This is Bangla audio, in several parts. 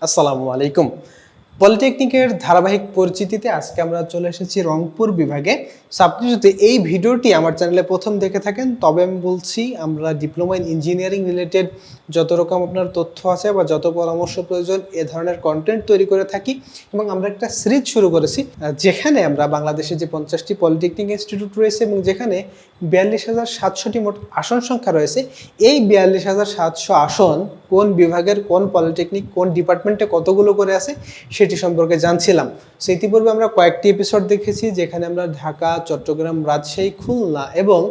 আসসালামু আলাইকুম পলিটেকনিকের ধারাবাহিক পরিচিতিতে আজকে আমরা চলে এসেছি রংপুর বিভাগে। আপনি যদি এই ভিডিওটি আমার চ্যানেলে প্রথম দেখে থাকেন, তবে আমি বলছি আমরা ডিপ্লোমা ইন ইঞ্জিনিয়ারিং রিলেটেড যত রকম আপনার তথ্য আছে বা যত পরামর্শ প্রয়োজন, এ ধরনের কন্টেন্ট তৈরি করে থাকি এবং আমরা একটা সিরিজ শুরু করেছি যেখানে আমরা বাংলাদেশে যে পঞ্চাশটি পলিটেকনিক ইনস্টিটিউট রয়েছে এবং যেখানে বিয়াল্লিশ হাজার সাতশোটি মোট আসন সংখ্যা রয়েছে, এই বিয়াল্লিশ হাজার সাতশো আসন কোন বিভাগের কোন পলিটেকনিক কোন ডিপার্টমেন্টে কতগুলো করে আছে, সেটি সম্পর্কে জানছিলাম। সো ইতিপূর্বে আমরা কয়েকটি এপিসোড দেখেছি যেখানে আমরা ঢাকা, চট্টগ্রাম, রাজশাহী, খুলনা এবং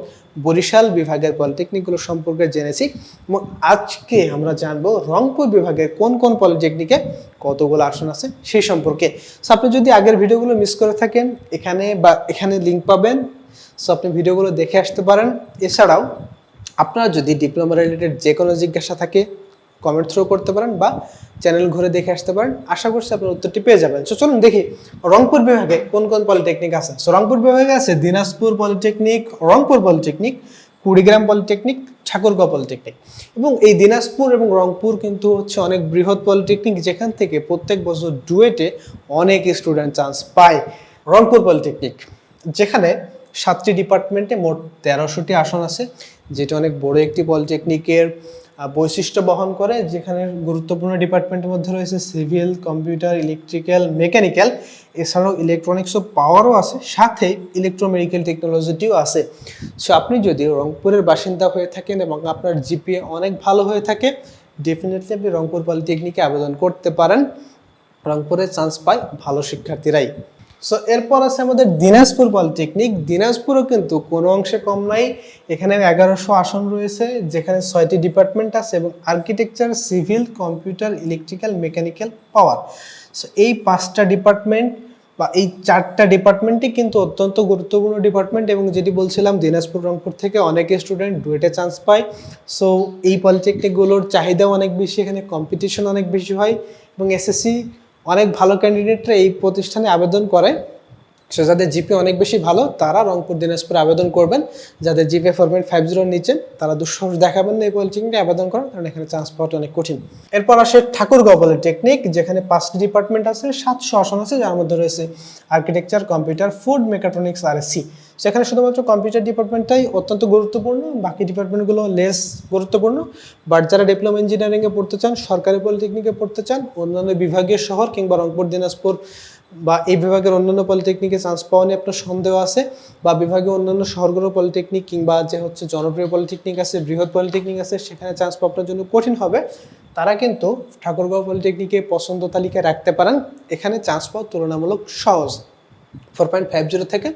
বরিশাল বিভাগের পলিটেকনিকগুলো সম্পর্কে জেনেছি। এবং আজকে আমরা জানব রংপুর বিভাগের কোন কোন পলিটেকনিকে কতগুলো আসন আছে সেই সম্পর্কে। সো আপনি যদি আগের ভিডিওগুলো মিস করে থাকেন, এখানে বা এখানে লিঙ্ক পাবেন। সো আপনি ভিডিওগুলো দেখে আসতে পারেন। এছাড়াও, আপনার যদি ডিপ্লোমা রিলেটেড যে কোনো জিজ্ঞাসা থাকে কমেন্ট থ্রো করতে পারেন বা চ্যানেল ঘুরে দেখে আসতে পারেন। আশা করছি আপনার উত্তরটি পেয়ে যাবেন। তো চলুন দেখি রংপুর বিভাগে কোন কোন পলিটেকনিক আছে। সো রংপুর বিভাগে আছে Dinajpur polytechnic Rangpur polytechnic Kurigram polytechnic Thakurgaon polytechnic এবং এই দিনাজপুর এবং রংপুর কিন্তু হচ্ছে অনেক বৃহৎ পলিটেকনিক যেখান থেকে প্রত্যেক বছর ডুয়েটে অনেক স্টুডেন্ট চান্স পায় রংপুর পলিটেকনিক যেখানে সাতটি ডিপার্টমেন্টে মোট তেরোশোটি আসন আছে, যেটা অনেক বড় একটি পলিটেকনিকের বৈশিষ্ট্য বহন করে, যেখানে গুরুত্বপূর্ণ ডিপার্টমেন্টের মধ্যে রয়েছে সিভিল, কম্পিউটার, ইলেকট্রিক্যাল, মেকানিক্যাল, এছাড়াও ইলেকট্রনিক্স ও পাওয়ারও আছে, সাথে ইলেকট্রোমেডিক্যাল টেকনোলজিটিও আছে। সো আপনি যদি রংপুরের বাসিন্দা হয়ে থাকেন এবং আপনার জিপিএ অনেক ভালো হয়ে থাকে ডেফিনেটলি আপনি রংপুর পলিটেকনিকে আবেদন করতে পারেন। রংপুরে চান্স পায় ভালো শিক্ষার্থীরাই। সো এরপর আছে আমাদের দিনাজপুর পলিটেকনিক। দিনাজপুরও কিন্তু কোনো অংশে কম নাই। এখানে এগারোশো আসন রয়েছে, যেখানে ছয়টি ডিপার্টমেন্ট আছে এবং architecture, civil, computer, electrical, mechanical, power. So এই পাঁচটা ডিপার্টমেন্ট বা এই চারটা ডিপার্টমেন্টই কিন্তু অত্যন্ত গুরুত্বপূর্ণ ডিপার্টমেন্ট এবং যেটি বলছিলাম, দিনাজপুর, রংপুর থেকে অনেক স্টুডেন্ট ডুয়েটে চান্স পায়। সো এই পলিটেকনিকগুলোর চাহিদাও অনেক বেশি, এখানে কম্পিটিশন অনেক বেশি হয় এবং এসএসসি অনেক ভালো ক্যান্ডিডেটরা এই প্রতিষ্ঠানে আবেদন করে। সো যাদের জিপি অনেক বেশি ভালো, তারা রংপুর, দিনাজপুরে আবেদন করবেন। যাদের জিপি ফোর পয়েন্ট ফাইভ জিরোর নিচে তারা দুঃসাহস দেখাবেন না এই পলিটেকনিকে আবেদন করেন কারণ এখানে চান্স পাওয়াটা অনেক কঠিন। এরপর আসে ঠাকুরগাঁও পলিটেকনিক যেখানে পাঁচটি ডিপার্টমেন্ট আছে, সাতশো আসন আছে, যার মধ্যে রয়েছে আর্কিটেকচার কম্পিউটার ফুড মেকাট্রনিক্স আর এসসি সেখানে শুধুমাত্র কম্পিউটার ডিপার্টমেন্টটাই অত্যন্ত গুরুত্বপূর্ণ, বাকি ডিপার্টমেন্টগুলো লেস গুরুত্বপূর্ণ। বাট যারা ডিপ্লোমা ইঞ্জিনিয়ারিংয়ে পড়তে চান, সরকারি পলিটেকনিকে পড়তে চান, অন্যান্য বিভাগীয় শহর কিংবা রংপুর, দিনাজপুর বা এই বিভাগের অন্যান্য পলিটেকনিকে চান্স পাওয়া নিয়ে আপনার সন্দেহ আছে? বা বিভাগীয় অন্যান্য শহরগুলো পলিটেকনিক কিংবা যে হচ্ছে জনপ্রিয় পলিটেকনিক আছে, বৃহৎ পলিটেকনিক আছে, সেখানে চান্স পাওয়া আপনার জন্য কঠিন হবে। তারা কিন্তু ঠাকুরগাঁও পলিটেকনিকে পছন্দ তালিকায় রাখতে পারেন। এখানে চান্স পাওয়া তুলনামূলক সহজ। ফোর পয়েন্ট ফাইভ জিরো থেকে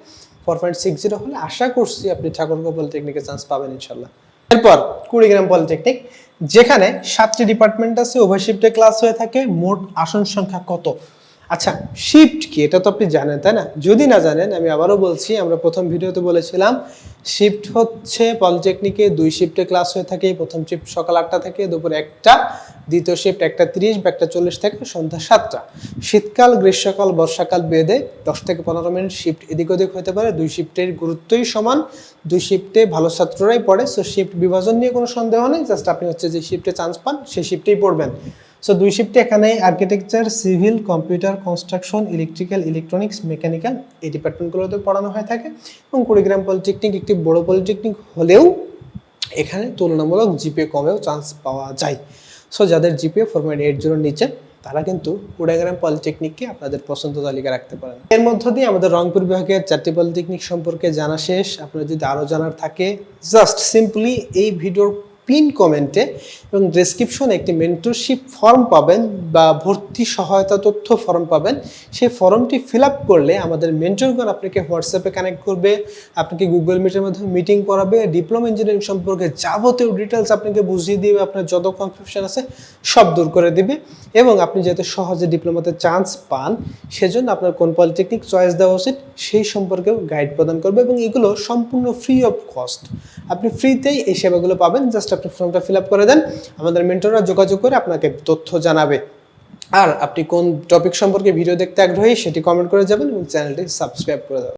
ফোর পয়েন্ট সিক্স জিরো হলে আশা করছি আপনি ঠাকুরগাঁও পলিটেকনিকে চান্স পাবেন ইনশাল্লাহ। এরপর কুড়িগ্রাম পলিটেকনিক যেখানে সাতটি ডিপার্টমেন্ট আছে ওভার শিফটে ক্লাস হয়ে থাকে, মোট আসন সংখ্যা কত? আচ্ছা শিফট কি? এটা তো আপনি জানেন, তাই না? যদি না জানেন, আমি আবারও বলছি, আমরা প্রথম ভিডিওতে বলেছিলাম শিফট হচ্ছে পলিটেকনিকে দুই শিফটে ক্লাস হয়ে থাকে, প্রথম শিফট সকাল আটটা থেকে দুপুর একটা, দ্বিতীয় শিফট একটা তিরিশ বা একটা চল্লিশ থেকে সন্ধ্যা সাতটা। শীতকাল, গ্রীষ্মকাল, বর্ষাকাল বেঁধে দশ থেকে পনেরো মিনিট শিফট এদিক ওদিক হতে পারে, দুই শিফটের গুরুত্বই সমান, দুই শিফটে ভালো ছাত্ররাই পড়ে সো শিফট বিভাজন নিয়ে কোনো সন্দেহ নেই জাস্ট আপনি হচ্ছে যে শিফটে চান্স পান, সেই শিফটেই পড়বেন। সো দুই শিফটে এখানে architecture civil computer construction electrical electronics mechanical এই ডিপার্টমেন্টগুলোতে পড়ানো হয়ে থাকে এবং কুড়িগ্রাম পলিটেকনিক একটি বড় পলিটেকনিক হলেও এখানে তুলনামূলক জিপিএ কমেও চান্স পাওয়া যায়। সো যাদের জিপিএ ফোর পয়েন্ট এইট জিরোর নিচে, তারা কিন্তু কুড়িগ্রাম পলিটেকনিককে আপনাদের পছন্দ তালিকা রাখতে পারেন। এর মধ্য দিয়ে আমাদের রংপুর বিভাগের চারটি পলিটেকনিক সম্পর্কে জানা শেষ। আপনার যদি আরও জানার থাকে জাস্ট সিম্পলি এই ভিডিওর পিন কমেন্টে এবং ডেসক্রিপশনে একটি মেন্টরশিপ ফর্ম পাবেন বা ভর্তি সহায়তা তথ্য ফর্ম পাবেন। সেই ফর্মটি ফিল আপ করলে আমাদের মেন্টরগণ আপনাকে হোয়াটসঅ্যাপে কানেক্ট করবে, আপনাকে গুগল মিটের মাধ্যমে মিটিং করাবে ডিপ্লোমা ইঞ্জিনিয়ারিং সম্পর্কে যাবতীয় ডিটেলস আপনাকে বুঝিয়ে দিবে, আপনার যত কনফিউশন আছে সব দূর করে দিবে এবং আপনি যাতে সহজে ডিপ্লোমাতে চান্স পান, সেজন্য আপনার কোন পলিটেকনিক চয়েস দেওয়া উচিত সেই সম্পর্কেও গাইড প্রদান করবে এবং এগুলো সম্পূর্ণ ফ্রি অফ কস্ট আপনি ফ্রিতেই এই সেবাগুলো পাবেন জাস্ট আপনি ফর্মটা ফিল আপ করে দেন। আমাদের মেন্টররা যোগাযোগ করে আপনাকে তথ্য জানাবে। আর আপনি কোন টপিক সম্পর্কে ভিডিও দেখতে আগ্রহী সেটি কমেন্ট করে যাবেন এবং চ্যানেলটি সাবস্ক্রাইব করে দেবেন।